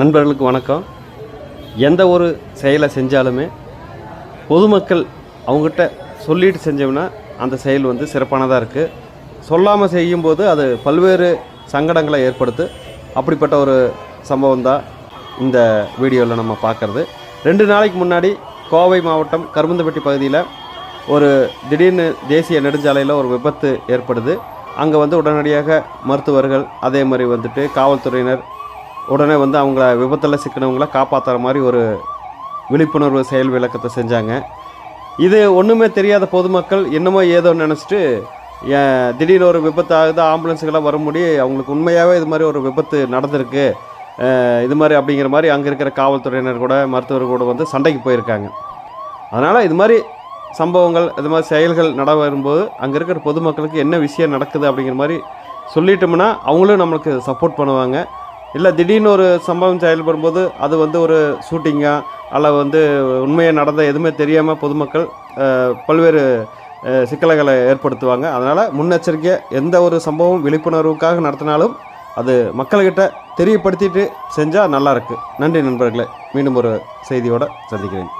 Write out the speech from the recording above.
நண்பர்களுக்கு வணக்கம். எந்த ஒரு செயலை செஞ்சாலுமே பொதுமக்கள் அவங்ககிட்ட சொல்லிட்டு செஞ்சோம்னா அந்த செயல் வந்து சிறப்பானதாக இருக்குது சொல்லாமல் செய்யும்போது அது பல்வேறு சங்கடங்களை ஏற்படுத்து அப்படிப்பட்ட ஒரு சம்பவம் தான் இந்த வீடியோவில் நம்ம பார்க்குறது. ரெண்டு நாளைக்கு முன்னாடி கோவை மாவட்டம் கருமந்தப்பட்டி பகுதியில் ஒரு திடீர்னு தேசிய நெடுஞ்சாலையில் ஒரு விபத்து ஏற்படுது. அங்கே வந்து உடனடியாக மருத்துவர்கள் அதே மாதிரி வந்துட்டு காவல்துறையினர் உடனே வந்து அவங்கள விபத்தில் சிக்கினவங்கள காப்பாற்றுற மாதிரி ஒரு விழிப்புணர்வு செயல் விளக்கத்தை செஞ்சாங்க. இது ஒன்றுமே தெரியாத பொதுமக்கள் என்னமோ ஏதோ நினச்சிட்டு ஏன் திடீர்னு ஒரு விபத்து ஆகுது ஆம்புலன்ஸுக்கெல்லாம் வர முடியும் அவங்களுக்கு உண்மையாகவே இது மாதிரி ஒரு விபத்து நடந்திருக்கு. இது மாதிரி அப்படிங்கிற மாதிரி அங்கே இருக்கிற காவல்துறையினர் கூட மருத்துவர் கூட வந்து சண்டைக்கு போயிருக்காங்க. அதனால் இது மாதிரி சம்பவங்கள் இது மாதிரி செயல்கள் நட வரும்போது அங்கே இருக்கிற பொதுமக்களுக்கு என்ன விஷயம் நடக்குது அப்படிங்கிற மாதிரி சொல்லிட்டோம்னா அவங்களும் நம்மளுக்கு சப்போர்ட் பண்ணுவாங்க. இல்லை திடீர்னு ஒரு சம்பவம் செயல்படும்போது அது வந்து ஒரு ஷூட்டிங்காக அல்ல வந்து உண்மையாக நடந்த எதுவுமே தெரியாமல் பொதுமக்கள் பல்வேறு சிக்கல்களை ஏற்படுத்துவாங்க. அதனால் முன்னெச்சரிக்கை எந்த ஒரு சம்பவம் விழிப்புணர்வுக்காக நடத்தினாலும் அது மக்கள்கிட்ட தெரியப்படுத்திட்டு செஞ்சால் நல்லாயிருக்கு நன்றி நண்பர்களே. மீண்டும் ஒரு செய்தியோடு சந்திக்கிறேன்.